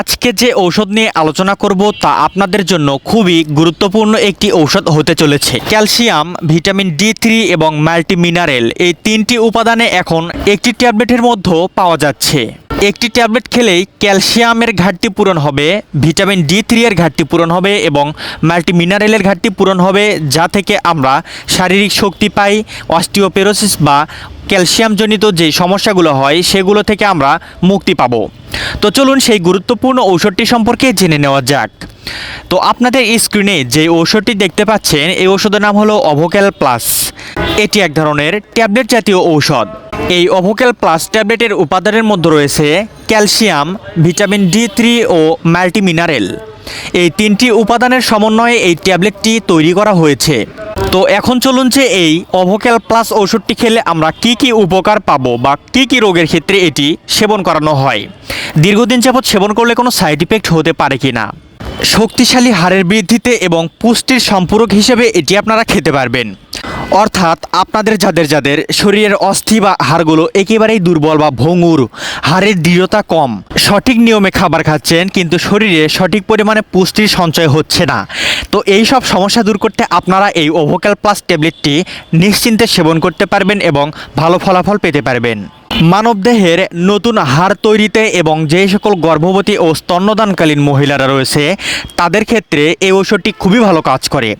আজকে যে ঔষধ নিয়ে আলোচনা করব তা আপনাদের জন্য খুবই গুরুত্বপূর্ণ একটি ঔষধ হতে চলেছে। ক্যালসিয়াম, ভিটামিন ডি থ্রি এবং মাল্টিমিনারেল এই তিনটি উপাদানে এখন একটি ট্যাবলেটের মধ্যে পাওয়া যাচ্ছে। একটি ট্যাবলেট খেলেই ক্যালসিয়ামের ঘাটতি পূরণ হবে, ভিটামিন ডি থ্রি এর ঘাটতি পূরণ হবে এবং মাল্টিমিনারেলের ঘাটতি পূরণ হবে, যা থেকে আমরা শারীরিক শক্তি পাই, অস্টিওপেরোসিস বা ক্যালসিয়ামজনিত যে সমস্যাগুলো হয়, সেগুলো থেকে আমরা মুক্তি পাবো। তো চলুন সেই গুরুত্বপূর্ণ ঔষধটি সম্পর্কে জেনে নেওয়া যাক। তো আপনাদের স্ক্রিনে যে ঔষধটি দেখতে পাচ্ছেন, এই ঔষধের নাম হলো অভোক্যাল প্লাস এটি এক ধরনের ট্যাবলেট জাতীয় ঔষধ। এই অভোক্যাল প্লাস ট্যাবলেটের উপাদানের মধ্যে রয়েছে ক্যালসিয়াম, ভিটামিন ডি থ্রি ও মাল্টিমিনারেল। এই তিনটি উপাদানের সমন্বয়ে এই ট্যাবলেটটি তৈরি করা হয়েছে। তো এখন চলুন যে এই অভোক্যাল প্লাস ওষুধটি খেলে আমরা কি কি উপকার পাবো বা কি কি রোগের ক্ষেত্রে এটি সেবন করানো হয়। দীর্ঘদিন যাবৎ সেবন করলে কোনো সাইড ইফেক্ট হতে পারে কি না? শক্তিশালী হাড়ের বৃদ্ধিতে এবং পুষ্টির সম্পূরক হিসেবে এটি আপনারা খেতে পারবেন। অর্থাৎ আপনাদের যাদের যাদের শরীরের অস্থি বা হাড়গুলো একেবারেই দুর্বল বা ভঙ্গুর, হাড়ের দৃঢ়তা কম, সঠিক নিয়মে খাবার খাচ্ছেন কিন্তু শরীরে সঠিক পরিমাণে পুষ্টির সঞ্চয় হচ্ছে না। তো এই সব সমস্যা দূর করতে আপনারা এই ওভোক্যাল প্লাস ট্যাবলেটটি নিশ্চিন্তে সেবন করতে পারবেন এবং ভালো ফলাফল পেতে পারবেন। মানবদেহের নতুন হাড় তৈরিতে এবং যে সকল গর্ভবতী ও স্তন্যদানকালীন মহিলারা রয়েছে, তাদের ক্ষেত্রে এই ঔষধটি খুবই ভালো কাজ করে।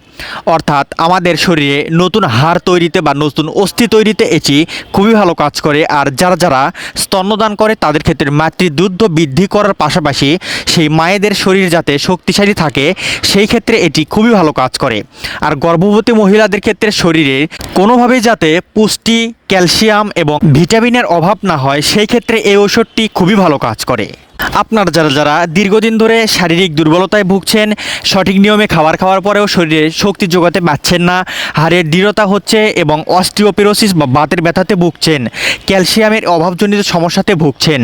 অর্থাৎ আমাদের শরীরে নতুন হাড় তৈরিতে বা নতুন অস্থি তৈরিতে এটি খুবই ভালো কাজ করে আর যারা যারা স্তন্যদান করে, তাদের ক্ষেত্রে মাতৃদুগ্ধ বৃদ্ধি করার পাশাপাশি সেই মায়েদের শরীর যাতে শক্তিশালী থাকে, সেই ক্ষেত্রে এটি খুবই ভালো কাজ করে। আর গর্ভবতী মহিলাদের ক্ষেত্রে শরীরে কোনোভাবেই যাতে পুষ্টি, ক্যালসিয়াম এবং ভিটামিনের অভাব না হয়, সেই ক্ষেত্রে এই ওষুধটি খুবই ভালো কাজ করে। আপনার যারা যারা দীর্ঘদিন ধরে শারীরিক দুর্বলতায় ভুগছেন, সঠিক নিয়মে খাবার খাওয়ার পরেও শরীরে শক্তি যোগাতে পারছেন না, হাড়ের দৃঢ়তা হচ্ছে এবং অস্টিওপেরোসিস বা বাতের ব্যথাতে ভুগছেন, ক্যালসিয়ামের অভাবজনিত সমস্যাতে ভুগছেন।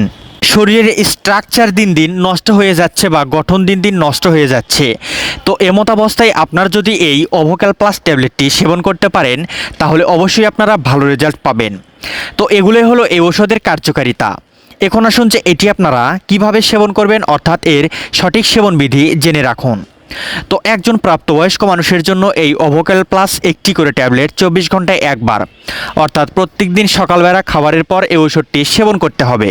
শরীরের স্ট্রাকচার দিন দিন নষ্ট হয়ে যাচ্ছে বা গঠন দিন দিন নষ্ট হয়ে যাচ্ছে। তো এমত অবস্থায় আপনার যদি এই অভোক্যাল প্লাস ট্যাবলেটটি সেবন করতে পারেন, তাহলে অবশ্যই আপনারা ভালো রেজাল্ট পাবেন। তো এগুলোই হলো এই ওষুধের কার্যকারিতা। এখন আসুন যে এটি আপনারা কীভাবে সেবন করবেন, অর্থাৎ এর সঠিক সেবন বিধি জেনে রাখুন। তো একজন প্রাপ্তবয়স্ক মানুষের জন্য এই অভোক্যাল প্লাস একটি করে ট্যাবলেট চব্বিশ ঘন্টায় একবার, অর্থাৎ প্রত্যেক দিন সকালবেলা খাবারের পর এই ওষুধটি সেবন করতে হবে।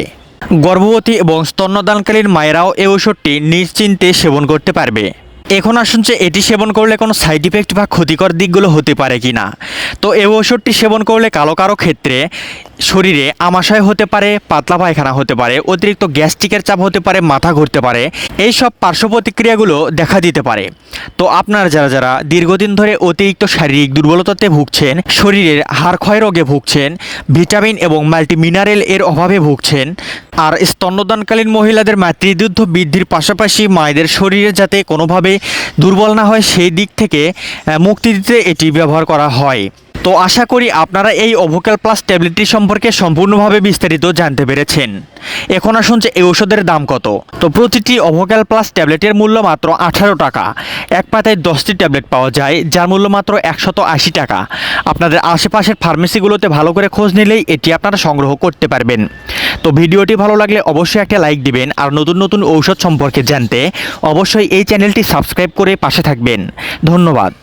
গর্ভবতী এবং স্তন্যদানকালীন মায়েরাও এই ওষুধটি নিশ্চিন্তে সেবন করতে পারবে। এখন আসুন যে এটি সেবন করলে কোনো সাইড ইফেক্ট বা ক্ষতিকর দিকগুলো হতে পারে কি না তো এই ওষুধটি সেবন করলে কালো কারও ক্ষেত্রে শরীরে আমাশয় হতে পারে, পাতলা পায়খানা হতে পারে, অতিরিক্ত গ্যাস্ট্রিকের চাপ হতে পারে, মাথা ঘুরতে পারে এই সব পার্শ্ব প্রতিক্রিয়াগুলো দেখা দিতে পারে। তো আপনারা যারা যারা দীর্ঘদিন ধরে অতিরিক্ত শারীরিক দুর্বলতাতে ভুগছেন, শরীরের হাড় ক্ষয় রোগে ভুগছেন, ভিটামিন এবং মাল্টিমিনারেল এর অভাবে ভুগছেন, আর স্তন্যদানকালীন মহিলাদের মাতৃদুগ্ধ বৃদ্ধির পাশাপাশি মায়েদের শরীরে যাতে কোনোভাবে দুর্বল না হয়, সেই দিক থেকে মুক্তি দিতে এটি ব্যবহার করা হয়। তো আশা করি আপনারা এই অভোক্যাল প্লাস ট্যাবলেটটি সম্পর্কে সম্পূর্ণভাবে বিস্তারিত জানতে পেরেছেন। এখন আসুন যে এই ওষুধের দাম কত। তো প্রতিটি অভোক্যাল প্লাস ট্যাবলেটের মূল্য মাত্র আঠারো টাকা। এক পাতায় দশটি ট্যাবলেট পাওয়া যায়, যার মূল্য মাত্র একশত আশি টাকা। আপনাদের আশেপাশের ফার্মেসিগুলোতে ভালো করে খোঁজ নিলেই এটি আপনারা সংগ্রহ করতে পারবেন। তো ভিডিওটি ভালো লাগলে অবশ্যই একটা লাইক দিবেন, আর নতুন নতুন ঔষধ সম্পর্কে জানতে অবশ্যই এই চ্যানেলটি সাবস্ক্রাইব করে পাশে থাকবেন। ধন্যবাদ।